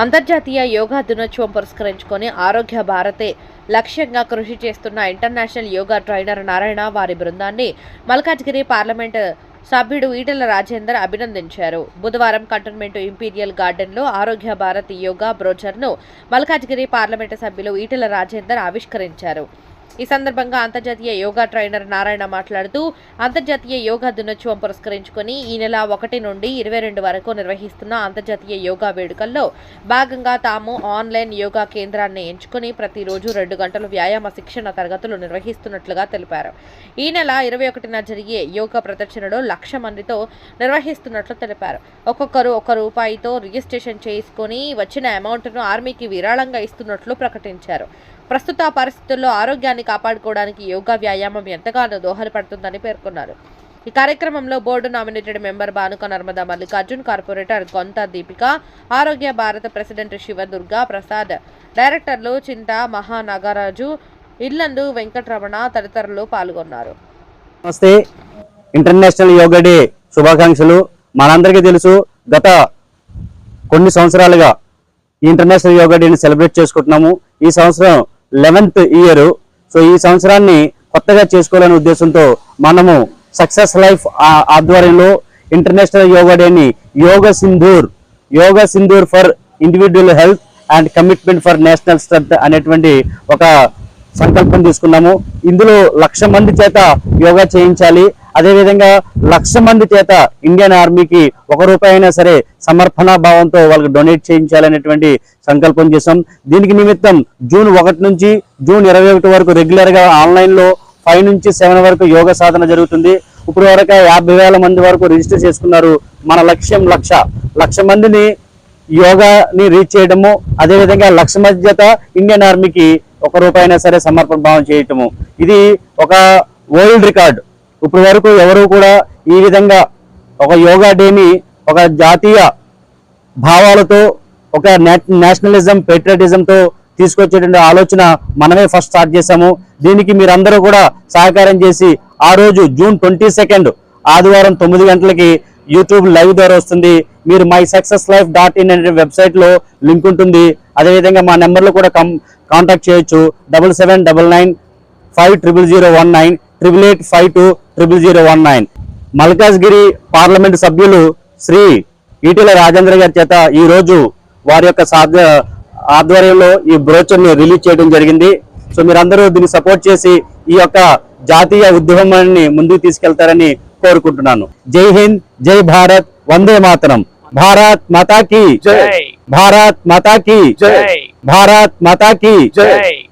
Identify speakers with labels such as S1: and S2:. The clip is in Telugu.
S1: అంతర్జాతీయ యోగా దినోత్సవం పురస్కరించుకొని ఆరోగ్య భారతే లక్ష్యంగా కృషి చేస్తున్న ఇంటర్నేషనల్ యోగా ట్రైనర్ నారాయణ వారి బృందాన్ని మల్కాజ్గిరి పార్లమెంట్ సభ్యుడు ఈటెల రాజేందర్ అభినందించారు. బుధవారం కంటోన్మెంట్ ఇంపీరియల్ గార్డెన్లో ఆరోగ్య భారత్ యోగా బ్రోచర్ను మల్కాజ్గిరి పార్లమెంటు సభ్యులు ఈటెల రాజేందర్ ఆవిష్కరించారు. ఈ సందర్భంగా అంతర్జాతీయ యోగా ట్రైనర్ నారాయణ మాట్లాడుతూ అంతర్జాతీయ యోగా దినోత్సవం పురస్కరించుకొని ఈ నెల ఒకటి నుండి ఇరవై రెండు వరకు నిర్వహిస్తున్న అంతర్జాతీయ యోగా వేడుకల్లో భాగంగా తాము ఆన్లైన్ యోగా కేంద్రాన్ని ఎంచుకొని ప్రతిరోజు రెండు గంటలు వ్యాయామ శిక్షణ తరగతులు నిర్వహిస్తున్నట్లుగా తెలిపారు. ఈ నెల ఇరవై ఒకటిన జరిగే యోగా ప్రదర్శనలో లక్ష మందితో నిర్వహిస్తున్నట్లు తెలిపారు. ఒక్కొక్కరు ఒక రూపాయితో రిజిస్ట్రేషన్ చేసుకొని వచ్చిన అమౌంట్ను ఆర్మీకి విరాళంగా ఇస్తున్నట్లు ప్రకటించారు. ప్రస్తుత పరిస్థితుల్లో ఆరోగ్యాన్ని కాపాడుకోవడానికి యోగా వ్యాయామం ఎంతగానో దోహదపడుతుందని పేర్కొన్నారు. ఈ కార్యక్రమంలో board nominated member Bhanuka Narmada Mallikarjun corporator Kontha Deepika Arogya భారత ప్రెసిడెంట్ శివదుర్గా ప్రసాద్ డైరెక్టర్లు చింత మహానాగరాజు ఇల్లందు వెంకటరమణ తదితరులు పాల్గొన్నారు.
S2: నమస్తే. ఇంటర్నేషనల్ యోగా డే శుభాకాంక్షలు. మనందరికీ తెలుసు గత కొన్ని సంవత్సరాలుగా ఈ ఇంటర్నేషనల్ యోగా డేని సెలబ్రేట్ చేసుకుంటున్నాము. ఈ సంవత్సరం లెవెన్త్ ఇయర్. సో ఈ సంవత్సరాన్ని కొత్తగా చేసుకోవాలనే ఉద్దేశంతో మనము సక్సెస్ లైఫ్ ఆధ్వర్యంలో ఇంటర్నేషనల్ యోగా డేని yoga Sindoor yoga Sindoor for individual health and commitment for national strength అనేటువంటి ఒక సంకల్పం తీసుకున్నాము. ఇందులో లక్ష మంది చేత యోగా చేయించాలి. అదేవిధంగా లక్ష మంది చేత ఇండియన్ ఆర్మీకి ఒక రూపాయి అయినా సరే సమర్పణ భావంతో వాళ్ళకి డొనేట్ చేయించాలనేటువంటి సంకల్పం చేశాం. దీనికి నిమిత్తం జూన్ ఒకటి నుంచి జూన్ ఇరవై ఒకటి వరకు రెగ్యులర్గా ఆన్లైన్లో ఫైవ్ నుంచి సెవెన్ వరకు యోగ సాధన జరుగుతుంది. ఇప్పుడు వరకు యాభై వేల మంది వరకు రిజిస్టర్ చేసుకున్నారు. మన లక్ష్యం లక్ష. లక్ష మందిని యోగాని రీచ్ చేయడము. అదేవిధంగా లక్ష మంది చేత ఇండియన్ ఆర్మీకి ఒక రూపాయి అయినా సరే సమర్పణ భావం చేయటము. ఇది ఒక వరల్డ్ రికార్డ్. ఇప్పటి వరకు ఎవరు కూడా ఈ విధంగా ఒక యోగా డేని ఒక జాతీయ భావాలతో ఒక నేషనలిజం పెట్రియటిజంతో తీసుకొచ్చేటువంటి ఆలోచన మనమే ఫస్ట్ స్టార్ట్ చేశాము. దీనికి మీరందరూ కూడా సహకారం చేసి ఆ రోజు జూన్ ట్వంటీ సెకండ్ ఆదివారం తొమ్మిది గంటలకి యూట్యూబ్ లైవ్ ద్వారా వస్తుంది. మీరు my success life dot in అనే వెబ్సైట్లో లింక్ ఉంటుంది. అదేవిధంగా మా నెంబర్లో కూడా కం కాంటాక్ట్ చేయొచ్చు. Double seven double nine five triple zero one nine triple eight five two triple zero one nine. Malkajgiri parliament సభ్యులు శ్రీ ఈటెల రాజేంద్ర గారి చేత ఈ రోజు వారి యొక్క సాధ్య ఆధ్వర్యంలో ఈ బ్రోచర్ని రిలీజ్ చేయడం జరిగింది. సో మీరందరూ దీన్ని సపోర్ట్ చేసి ఈ యొక్క జాతీయ ఉద్యమాన్ని ముందుకు తీసుకెళ్తారని కోరుకుంటున్నాను. జై హింద్ జై భారత్ వందే మాతరం. భారత్ మాతా కీ
S3: జై.
S2: భారత్ మాతా కీ
S3: జై
S2: భారత్ మాతా కీ
S3: జై